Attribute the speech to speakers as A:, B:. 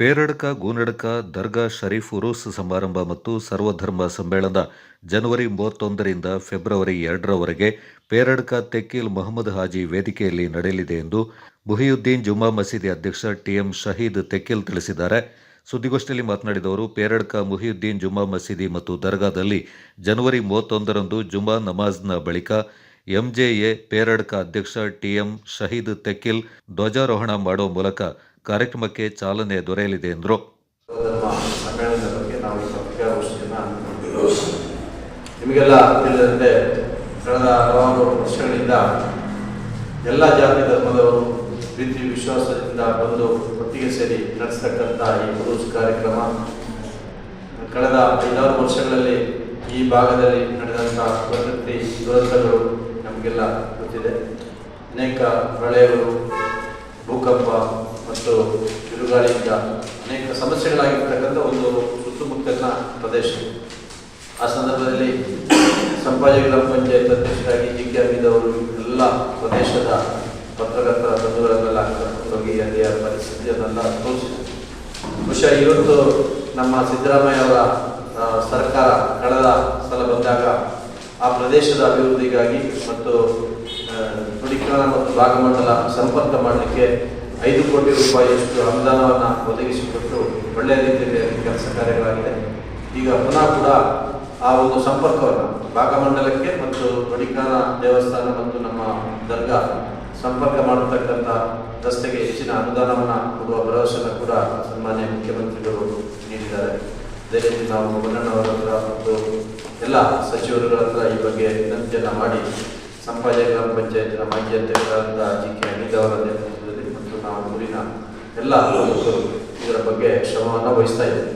A: ಪೇರಡ್ಕ, ಗೂನಡ್ಕ, ದರ್ಗಾ, ಶರೀಫ್, ಉರೂಸ್ ಸಮಾರಂಭ ಮತ್ತು ಸರ್ವಧರ್ಮ ಸಮ್ಮೇಳನ ಜನವರಿ ಮೂವತ್ತೊಂದರಿಂದ ಫೆಬ್ರವರಿ ಎರಡರವರೆಗೆ ಪೇರಡ್ಕ ತೆಕ್ಕೀಲ್ ಮೊಹಮ್ಮದ್ ಹಾಜಿ ವೇದಿಕೆಯಲ್ಲಿ ನಡೆಯಲಿದೆ ಎಂದು ಮುಹಿಯುದ್ದೀನ್ ಜುಮಾ ಮಸೀದಿ ಅಧ್ಯಕ್ಷ ಟಿಎಂ ಶಹೀದ್ ತೆಕ್ಕೀಲ್ ತಿಳಿಸಿದ್ದಾರೆ. ಸುದ್ದಿಗೋಷ್ಠಿಯಲ್ಲಿ ಮಾತನಾಡಿದ ಅವರು, ಪೇರಡ್ಕ, ಮುಹಿಯುದ್ದೀನ್ ಜುಮಾ ಮಸೀದಿ ಮತ್ತು ದರ್ಗಾದಲ್ಲಿ ಜನವರಿ ಮೂವತ್ತೊಂದರಂದು ಜುಮಾ ನಮಾಜ್ನ ಬಳಿಕ ಎಂಜೆಎ ಪೇರಡ್ಕ ಅಧ್ಯಕ್ಷ ಟಿಎಂ ಶಹೀದ್ ತೆಕ್ಕಿಲ್ ಧ್ವಜಾರೋಹಣ ಮಾಡುವ ಮೂಲಕ ಕಾರ್ಯಕ್ರಮಕ್ಕೆ ಚಾಲನೆ ದೊರೆಯಲಿದೆ ಎಂದರು.
B: ನಿಮಗೆಲ್ಲ ತಿಳಿದಂತೆ ಕಳೆದ ಹಲವಾರು ವರ್ಷಗಳಿಂದ ಎಲ್ಲ ಜಾತಿ ಧರ್ಮದವರು ಪ್ರೀತಿ, ವಿಶ್ವಾಸದಿಂದ ಬಂದು ಒಟ್ಟಿಗೆ ಸೇರಿ ನಡೆಸ್ತಕ್ಕಂಥ ಈ ಉರುಸ್ ಕಾರ್ಯಕ್ರಮ, ಕಳೆದ ಐದಾರು ವರ್ಷಗಳಲ್ಲಿ ಈ ಭಾಗದಲ್ಲಿ ನಡೆದಂಥ ಪ್ರಕೃತಿ ದುರಂತಗಳು ನಮಗೆಲ್ಲ ಗೊತ್ತಿದೆ. ಅನೇಕ ಪ್ರಳಯಗಳು ಭೂಕಂಪ ಮತ್ತು ಬಿರುಗಾಳಿಯಿಂದ ಅನೇಕ ಸಮಸ್ಯೆಗಳಾಗಿರ್ತಕ್ಕಂಥ ಒಂದು ಸುತ್ತಮುತ್ತಲಿನ ಪ್ರದೇಶ. ಆ ಸಂದರ್ಭದಲ್ಲಿ ಸಂಪಾಜಿ ಗ್ರಾಮ ಪಂಚಾಯತ್ ಅಧ್ಯಕ್ಷರಾಗಿ ಜಿ ಕೆ ಎಲ್ಲ ಪ್ರದೇಶದ ಪತ್ರಕರ್ತರ ಬಂಧುಗಳನ್ನೆಲ್ಲ ಹೋಗಿ ಅಲ್ಲಿಯ ಪರಿಸ್ಥಿತಿಯನ್ನೆಲ್ಲ ತೋರಿಸಿದರು. ಬಹುಶಃ ಇವತ್ತು ನಮ್ಮ ಸಿದ್ದರಾಮಯ್ಯ ಅವರ ಸರ್ಕಾರ ಕಳೆದ ಸಲ ಬಂದಾಗ ಆ ಪ್ರದೇಶದ ಅಭಿವೃದ್ಧಿಗಾಗಿ ಮತ್ತು ಆ, ಮತ್ತು ಭಾಗಮಂಡಲ ಸಂಪರ್ಕ ಮಾಡಲಿಕ್ಕೆ ಐದು ಕೋಟಿ ರೂಪಾಯಿಯಷ್ಟು ಅನುದಾನವನ್ನು ಒದಗಿಸಿಕೊಟ್ಟು ಒಳ್ಳೆಯ ರೀತಿಯಲ್ಲಿ ಕೆಲಸ ಕಾರ್ಯಗಳಾಗಿದೆ. ಈಗ ಪುನಃ ಕೂಡ ಆ ಒಂದು ಸಂಪರ್ಕವನ್ನು ಭಾಗಮಂಡಲಕ್ಕೆ ಮತ್ತು ಬಡಿಕಾನ ದೇವಸ್ಥಾನ ಮತ್ತು ನಮ್ಮ ದರ್ಗಾ ಸಂಪರ್ಕ ಮಾಡತಕ್ಕಂಥ ರಸ್ತೆಗೆ ಹೆಚ್ಚಿನ ಅನುದಾನವನ್ನು ಕೊಡುವ ಭರವಸೆಯನ್ನು ಕೂಡ ಸನ್ಮಾನ್ಯ ಮುಖ್ಯಮಂತ್ರಿಗಳು ನೀಡಿದ್ದಾರೆ. ಅದೇ ರೀತಿ ನಾವು ಮೊನ್ನಣ್ಣವರ ಹತ್ರ ಮತ್ತು ಎಲ್ಲ ಸಚಿವರುಗಳ ಹತ್ರ ಈ ಬಗ್ಗೆ ವಿನಂತಿಯನ್ನು ಮಾಡಿ, ಸಂಪಾಜೆ ಗ್ರಾಮ ಪಂಚಾಯತ್ನ ಮಾಜಿ ಅಧ್ಯಕ್ಷರಾದಂಥ ಜಿ ಕೆ ಅನಿಲ್ ಅವರ ನೇತೃತ್ವದಲ್ಲಿ ಮತ್ತು ನಾವು ಊರಿನ ಎಲ್ಲ ಇದರ ಬಗ್ಗೆ ಶ್ರಮವನ್ನು ವಹಿಸ್ತಾ ಇದ್ದೇವೆ